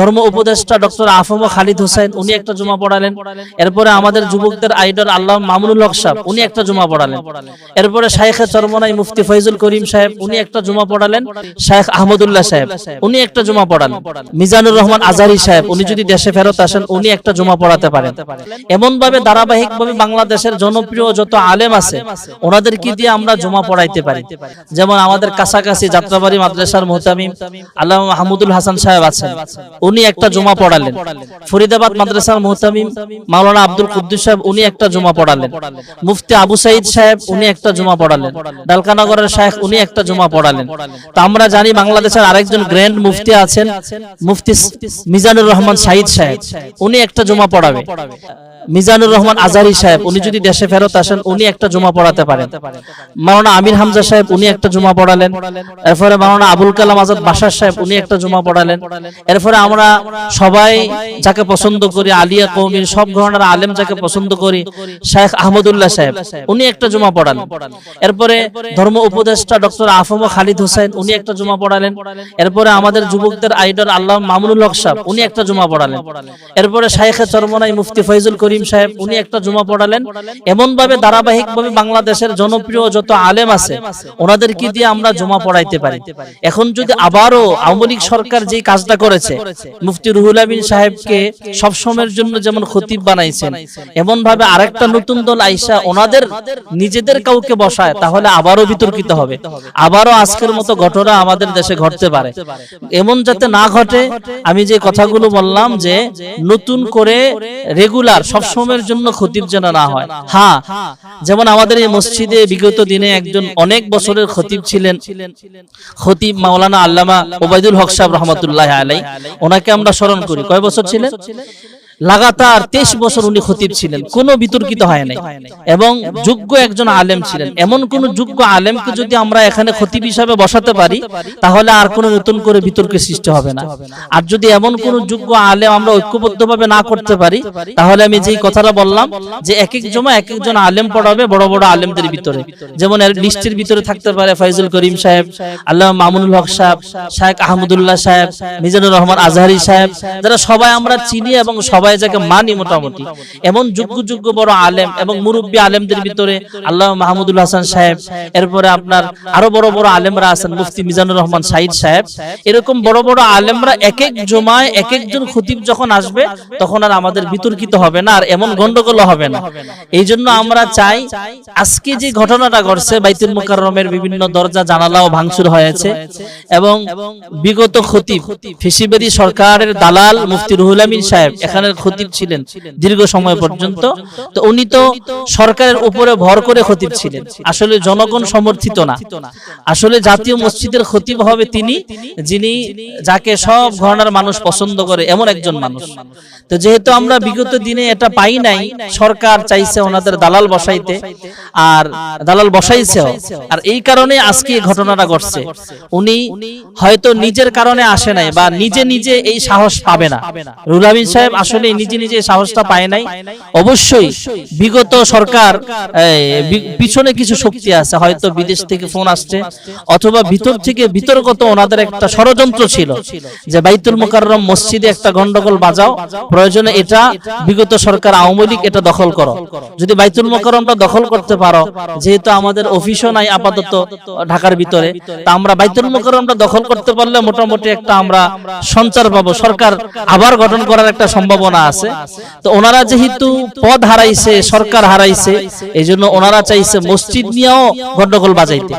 ধর্ম উপদেষ্টা ডক্টর আফম খালিদ হোসেন উনি একটা জুমা পড়ালেন। এরপরে আমাদের যুবকদের আইডল আল্লাহ মামুনুল হক সাহেব, উনি একটা জুমা পড়ালেন। এরপরে শাইখে চরমনাই মুফতি ফৈজুল করিম সাহেব, উনি একটা জুমা পড়ালেন। শাইখ আহমদুল্লাহ সাহেব, উনি একটা জুমা পড়ান মিজানুর রহমান আজারি সাহেব, উনি যদি দেশে ফেরত আসেন, উনি একটা জুমা পড়াতে পারেন। এমন ভাবে ধারাবাহিক ভাবে বাংলাদেশের জনপ্রিয় যত আলেম আছে, ওনাদের কি দিয়ে আমরা জমা পড়াইতে পারি? যেমন আমাদের কাছাকাছি যাত্রাবাড়ি মাদ্রাসার মোহতামিম আল্লাহ মাহমুদুল হাসান সাহেব আছেন। উনি একটা জুমা পড়ালেন। ফরিদাবাদ মাদ্রাসার মোহতামিম মাওলানা আব্দুল কুদ্দুস সাহেব উনি একটা জুমা পড়ালেন। মুফতি আবু সাইদ সাহেব উনি একটা জুমা পড়ালেন। ডালকানগরের শাহেখ উনি একটা জুমা পড়ালেন। তো আমরা জানি বাংলাদেশের আরেকজন গ্র্যান্ড মুফতি আছেন মুফতি মিজানুর রহমান সাইদ সাহেব। উনি একটা জুমা পড়াবে। মিজানুর রহমান আজারি সাহেব উনি যদি দেশে ফেরত আসেন উনি একটা জুমা পড়াতে পারেন। মাওলানা আমির হামজা সাহেব উনি একটা জুমা পড়ালেন। এরপরে মাওলানা আবুল কালাম আজাদ বাসার সাহেব উনি একটা জুমা পড়ালেন। এরপরে আমরা সবাই যাকে পছন্দ করি, আলিয়া কৌমির সব ধরনের আলেম যাকে পছন্দ করি, শেখ আহমদুল্লাহ সাহেব, উনি একটা জুমা পড়ালেন। এরপরে ধর্ম উপদেষ্টা ডক্টর আফম খালিদ হোসেন, উনি একটা জুমা পড়ালেন। এরপরে আমাদের যুবকদের আইডল আল্লাহ মামুনুল হক সাহেব, উনি একটা জুমা পড়ালেন। এরপরে শাইখে চরমনাই মুফতি ফৈজুল করিম সাহেব, উনি একটা জুমা পড়ালেন। এমন ভাবে ধারাবাহিক ভাবে বাংলাদেশের জনপ্রিয় যত আলেম আছে ওনাদের কি দিয়ে আমরা জমা পড়াইতে পারি। এখন যদি আবারও আওয়ামী লীগ সরকার যে কাজটা করেছে মুফতি রুহুল আমিন সাহেবকে সব সময়ের জন্য যেমন খতিব বানাইছেন এমন ভাবে আরেকটা নতুন দল আইসা ওনাদের নিজেদের কাউকে বসায় তাহলে আবারও বিতর্কিত হবে। আবারও আজকের মতো ঘটনা আমাদের দেশে ঘটতে পারে। এমন যাতে না ঘটে আমি যে কথাগুলো বললাম যে নতুন করে রেগুলার সব সময়ের জন্য খতিব যেন না হয়। হ্যাঁ। যেমন আমাদের এই মসজিদে বিগত দিনে একজন অনেক বছরের খতিব ছিলেন। খতিব মাওলানা আল্লামা ওবায়দুল হক সাহেব রহমতুল্লাহ আলাই ওনাকে আমরা স্মরণ করি। কয় বছর ছিলেন? লাগাতার তেইশ বছর উনি খতিব ছিলেন। কোনো বিতর্কিত হয় নাই। এবং যোগ্য একজন আলেম ছিলেন। এমন কোন যোগ্য আলেমকে যদি আমরা এখানে খতিব হিসাবে বসাতে পারি, তাহলে আর কোনো নতুন করে বিতর্কের সৃষ্টি হবে না। আর যদি এমন কোন যোগ্য আলেম আমরা ঐক্যবদ্ধভাবে না করতে পারি, তাহলে আমি যেই কথাটা বললাম, যে এক এক জমা এক একজন আলেম পড়াবে বড় বড় আলেমদের ভিতরে। যেমন লিস্টের ভিতরে থাকতে পারে ফাইজুল করিম সাহেব আল্লাহ মামুনুল হক সাহেব শাহেখ আহমদুল্লাহ সাহেব, মিজানুর রহমান আজহারি সাহেব, যারা সবাই আমরা চিনি এবং সবাই যাকে মানি মোটামুটি। এমন যোগ্য যোগ্য বড় আলেম এবং মুরব্বী আলেমদের ভিতরে আল্লাহ মাহমুদুল হাসান সাহেব, এরপরে আপনার আরও বড় বড় আলেমরা আছেন, মুফতি মিজানুর রহমান সাইদ সাহেব। এরকম বড় বড় আলেমরা এক এক জমায় এক একজন খতিব যখন আসবে, তখন আর আমাদের বিতর্কিত হবে না, আর এমন গন্ডগোল হবে না। এই জন্য আমরা চাই আজকে যে ঘটনাটা ঘটছে, বাইতুল মুকাররমের বিভিন্ন দরজা, জানালাও ভাঙচুর হয়েছে এবং বিগত খতিব ফেসিবাদী সরকারের দালাল মুফতি রুহুল আমিন সাহেব এখানের খতিব ছিলেন দীর্ঘ সময় পর্যন্ত। তো উনি তো সরকারের উপরে ভর করে খতিব ছিলেন। আসলে জনগণ সমর্থিত না। আসলে জাতীয় মসজিদের খতিব হবে তিনি যিনি যাকে সব ঘরানার মানুষ পছন্দ করে এমন একজন মানুষ। তো যেহেতু আমরা বিগত দিনে এটা পাই নাই সরকার চাইছে ওনাদের দালাল বসাইতে আর দালাল বসাইছেও। আর এই কারণে আজকে ঘটনাটা ঘটছে। উনি হয়তো নিজের কারণে আসে নাই বা নিজে নিজে এই সাহস পাবে না রুল আমিন সাহেব আসলে নিজে নিজে সাহসটা পায় নাই। অবশ্যই বিগত সরকার পিছনে কিছু শক্তি আছে, হয়তো বিদেশ থেকে ফোন আসছে, অথবা ভিতর থেকে বিতর্কত ওনাদের একটা ষড়যন্ত্র ছিল, যে বাইতুল মোকাররম মসজিদে একটা গন্ডগোল বাজাও, প্রয়োজনে এটা বিগত সরকার আওয়ামী লীগ এটা দখল করো। যদি বাইতুল মোকাররমটা দখল করতে পারো, যেহেতু আমাদের অফিসও নাই আপাতত ঢাকার ভিতরে, তা আমরা বাইতুল মোকাররমটা দখল করতে পারলে মোটামুটি একটা আমরা সঞ্চার পাবো, সরকার আবার গঠন করার একটা সম্ভাবনা আছে। তো ওনারা যেহেতু পদ হারাইছে, সরকার হারাইছে এই জন্য ওনারা চাইছে মসজিদ নিয়েও গন্ডগোল বাজাইতে।